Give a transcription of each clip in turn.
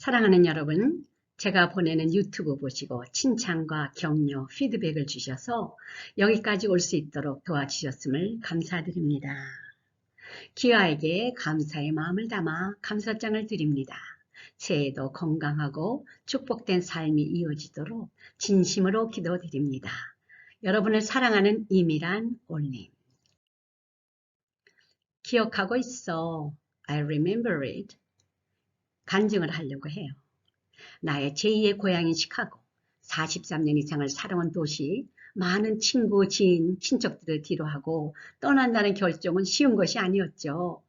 사랑하는 여러분, 제가 보내는 유튜브 보시고 칭찬과 격려, 피드백을 주셔서 여기까지 올 수 있도록 도와주셨음을 감사드립니다. 기아에게 감사의 마음을 담아 감사장을 드립니다. 새해도 건강하고 축복된 삶이 이어지도록 진심으로 기도드립니다. 여러분을 사랑하는 이미란 올림. 기억하고 있어. I remember it. 간증을 하려고 해요. 나의 제2의 고향인 시카고, 43년 이상을 살아온 도시, 많은 친구, 지인, 친척들을 뒤로하고 떠난다는 결정은 쉬운 것이 아니었죠.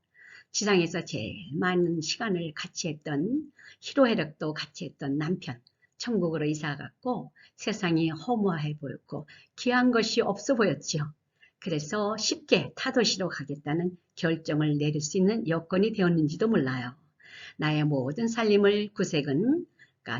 지상에서 제일 많은 시간을 같이 했던 희로애락도 같이 했던 남편, 천국으로 이사갔고 세상이 허무해 보였고 귀한 것이 없어 보였죠. 그래서 쉽게 타도시로 가겠다는 결정을 내릴 수 있는 여건이 되었는지도 몰라요. 나의 모든 살림을 구색은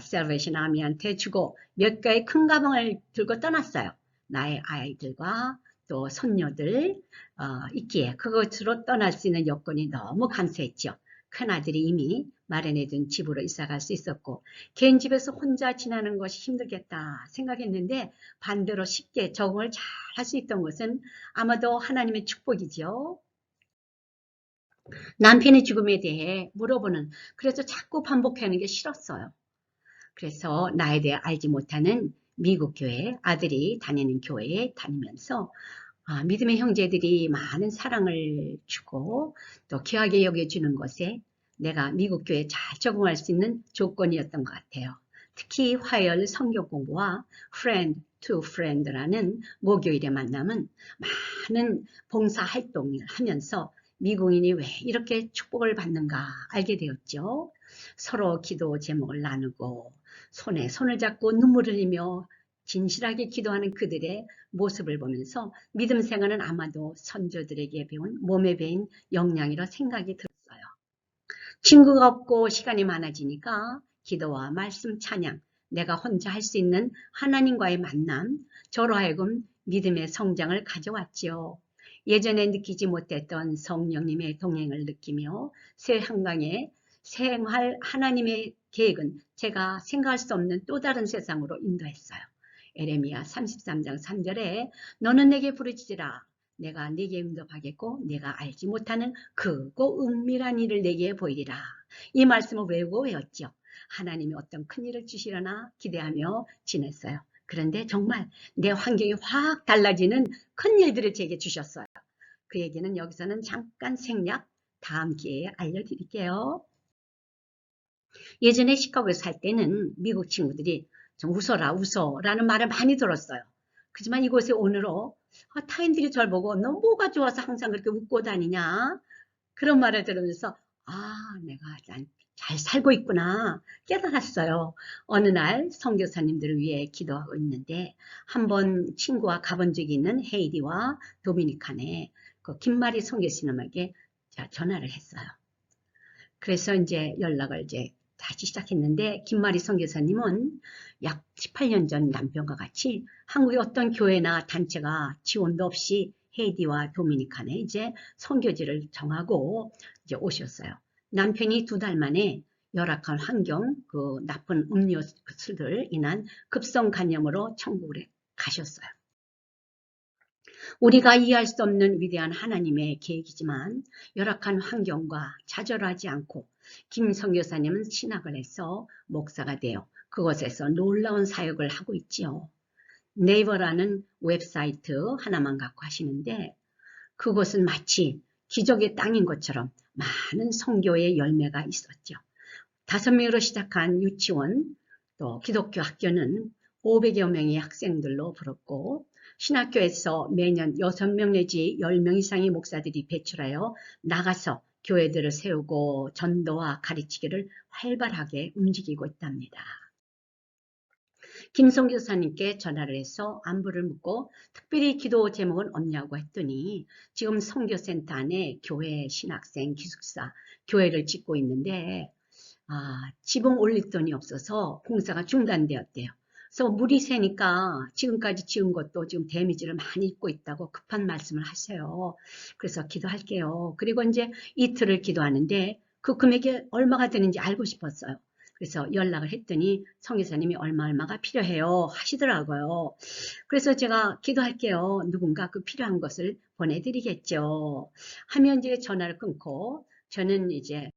셀베이션 아미한테 주고 몇 개의 큰 가방을 들고 떠났어요. 나의 아이들과 또 손녀들 어, 있기에 그것으로 떠날 수 있는 여건이 너무 감사했죠. 큰아들이 이미 마련해둔 집으로 이사갈 수 있었고 개인 집에서 혼자 지내는 것이 힘들겠다 생각했는데 반대로 쉽게 적응을 잘 할 수 있던 것은 아마도 하나님의 축복이죠. 남편의 죽음에 대해 물어보는 그래서 자꾸 반복하는 게 싫었어요. 그래서 나에 대해 알지 못하는 미국 교회 아들이 다니는 교회에 다니면서 아, 믿음의 형제들이 많은 사랑을 주고 또 귀하게 여겨주는 것에 내가 미국 교회에 잘 적응할 수 있는 조건이었던 것 같아요. 특히 화요일 성경 공부와 friend to friend라는 목요일의 만남은 많은 봉사 활동을 하면서 미국인이 왜 이렇게 축복을 받는가 알게 되었죠. 서로 기도 제목을 나누고 손에 손을 잡고 눈물을 흘리며 진실하게 기도하는 그들의 모습을 보면서 믿음 생활은 아마도 선조들에게 배운 몸에 배인 역량이라 생각이 들었어요. 친구가 없고 시간이 많아지니까 기도와 말씀 찬양, 내가 혼자 할 수 있는 하나님과의 만남, 저로 하여금 믿음의 성장을 가져왔지요. 예전에 느끼지 못했던 성령님의 동행을 느끼며 새 한강에 생활 하나님의 계획은 제가 생각할 수 없는 또 다른 세상으로 인도했어요. 에레미야 33장 3절에 너는 내게 부르짖으라 내가 네게 응답하겠고 내가 알지 못하는 크고 은밀한 일을 내게 보이리라. 이 말씀을 외우고 외웠죠. 하나님이 어떤 큰 일을 주시려나 기대하며 지냈어요. 그런데 정말 내 환경이 확 달라지는 큰 일들을 제게 주셨어요. 그 얘기는 여기서는 잠깐 생략 다음 기회에 알려드릴게요. 예전에 시카고에 살 때는 미국 친구들이 좀 웃어라 웃어라는 말을 많이 들었어요. 그지만 이곳에 오늘로 아, 타인들이 절 보고 너 뭐가 좋아서 항상 그렇게 웃고 다니냐 그런 말을 들으면서 아 내가 잘 살고 있구나 깨달았어요. 어느 날 선교사님들을 위해 기도하고 있는데 한번 친구와 가본 적이 있는 헤이디와 도미니칸의 그 김마리 선교사님에게 전화를 했어요. 그래서 이제 연락을 이제 다시 시작했는데 김마리 선교사님은 약 18년 전 남편과 같이 한국의 어떤 교회나 단체가 지원도 없이 헤이디와 도미니칸에 이제 선교지를 정하고 이제 오셨어요. 남편이 두 달 만에 열악한 환경, 그 나쁜 음료 술들 인한 급성 간염으로 천국에 가셨어요. 우리가 이해할 수 없는 위대한 하나님의 계획이지만 열악한 환경과 좌절하지 않고 김성 교사님은 신학을 해서 목사가 되어 그곳에서 놀라운 사역을 하고 있지요. 네이버라는 웹사이트 하나만 갖고 하시는데 그곳은 마치 기적의 땅인 것처럼 많은 성교의 열매가 있었죠. 다섯 명으로 시작한 유치원 또 기독교 학교는 500여 명의 학생들로 불었고 신학교에서 매년 6명 내지 10명 이상의 목사들이 배출하여 나가서 교회들을 세우고 전도와 가르치기를 활발하게 움직이고 있답니다. 김성 교사님께 전화를 해서 안부를 묻고 특별히 기도 제목은 없냐고 했더니 지금 성교센터 안에 교회 신학생 기숙사 교회를 짓고 있는데 아, 지붕 올릴 돈이 없어서 공사가 중단되었대요. 그래서 물이 새니까 지금까지 지은 것도 지금 데미지를 많이 입고 있다고 급한 말씀을 하세요. 그래서 기도할게요. 그리고 이제 이틀을 기도하는데 그 금액이 얼마가 되는지 알고 싶었어요. 그래서 연락을 했더니 성교사님이 얼마 얼마가 필요해요 하시더라고요. 그래서 제가 기도할게요. 누군가 그 필요한 것을 보내드리겠죠. 하면 이제 전화를 끊고 저는 이제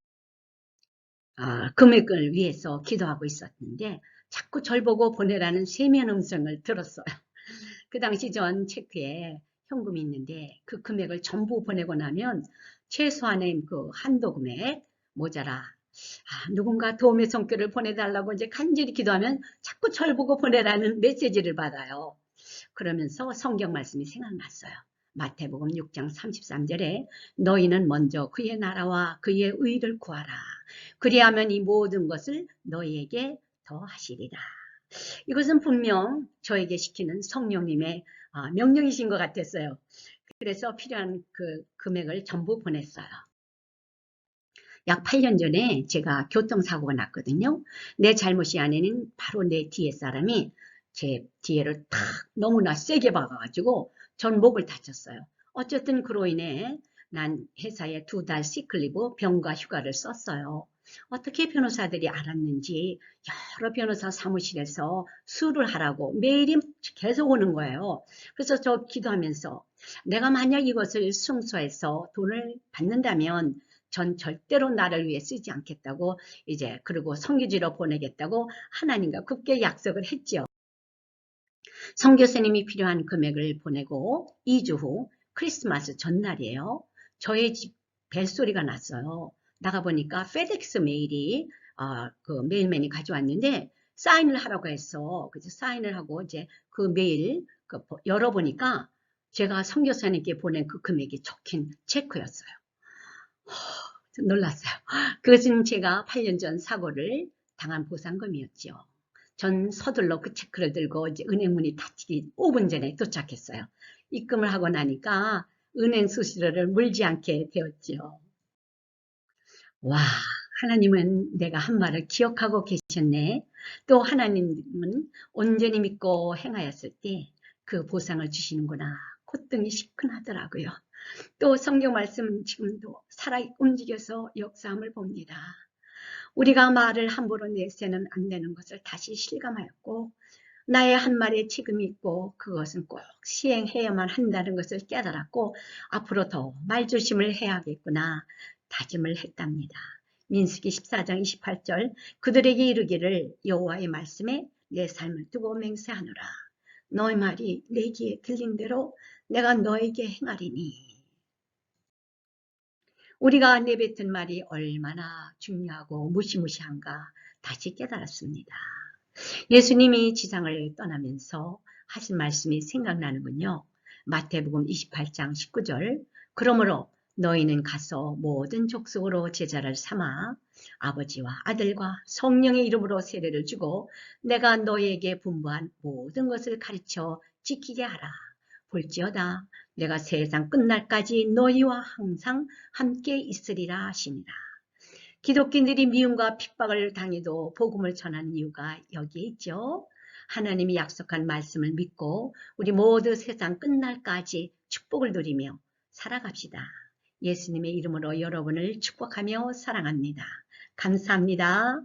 아, 금액을 위해서 기도하고 있었는데 자꾸 절 보고 보내라는 세면 음성을 들었어요. 그 당시 전 체크에 현금이 있는데 그 금액을 전부 보내고 나면 최소한의 그 한도 금액 모자라 아, 누군가 도움의 손길을 보내달라고 이제 간절히 기도하면 자꾸 절 보고 보내라는 메시지를 받아요. 그러면서 성경 말씀이 생각났어요. 마태복음 6장 33절에 너희는 먼저 그의 나라와 그의 의를 구하라. 그리하면 이 모든 것을 너희에게 더 하시리라. 이것은 분명 저에게 시키는 성령님의 아, 명령이신 것 같았어요. 그래서 필요한 그 금액을 전부 보냈어요. 약 8년 전에 제가 교통사고가 났거든요. 내 잘못이 아니는 바로 내 뒤에 사람이 제 뒤에를 탁 너무나 세게 박아가지고 전 목을 다쳤어요. 어쨌든 그로 인해 난 회사에 두 달 시클리브 병가 휴가를 썼어요. 어떻게 변호사들이 알았는지 여러 변호사 사무실에서 수를 하라고 메일이 계속 오는 거예요. 그래서 저 기도하면서 내가 만약 이것을 승소해서 돈을 받는다면 전 절대로 나를 위해 쓰지 않겠다고 이제 그리고 성교지로 보내겠다고 하나님과 굳게 약속을 했죠. 성교사님이 필요한 금액을 보내고 2주 후 크리스마스 전날이에요. 저의 집 벨소리가 났어요. 나가보니까 페덱스 메일이 어, 그 메일맨이 가져왔는데 사인을 하라고 해서 그래서 사인을 하고 이제 그 메일 그 열어보니까 제가 성교사님께 보낸 그 금액이 적힌 체크였어요. 놀랐어요. 그것은 제가 8년 전 사고를 당한 보상금이었죠. 전 서둘러 그 체크를 들고 이제 은행 문이 닫히기 5분 전에 도착했어요. 입금을 하고 나니까 은행 수수료를 물지 않게 되었죠. 와, 하나님은 내가 한 말을 기억하고 계셨네. 또 하나님은 온전히 믿고 행하였을 때 그 보상을 주시는구나. 콧등이 시큰하더라고요. 또 성경 말씀은 지금도 살아 움직여서 역사함을 봅니다. 우리가 말을 함부로 내세는 안 되는 것을 다시 실감하였고 나의 한 말에 책임이 있고 그것은 꼭 시행해야만 한다는 것을 깨달았고 앞으로 더 말조심을 해야겠구나 다짐을 했답니다. 민수기 14장 28절 그들에게 이르기를 여호와의 말씀에 내 삶을 두고 맹세하노라. 너의 말이 내 귀에 들린 대로 내가 너에게 행하리니 우리가 내뱉은 말이 얼마나 중요하고 무시무시한가 다시 깨달았습니다. 예수님이 지상을 떠나면서 하신 말씀이 생각나는군요. 마태복음 28장 19절 그러므로 너희는 가서 모든 족속으로 제자를 삼아 아버지와 아들과 성령의 이름으로 세례를 주고 내가 너희에게 분부한 모든 것을 가르쳐 지키게 하라. 볼지어다 내가 세상 끝날까지 너희와 항상 함께 있으리라 하십니다. 기독교인들이 미움과 핍박을 당해도 복음을 전하는 이유가 여기에 있죠. 하나님이 약속한 말씀을 믿고 우리 모두 세상 끝날까지 축복을 누리며 살아갑시다. 예수님의 이름으로 여러분을 축복하며 사랑합니다. 감사합니다.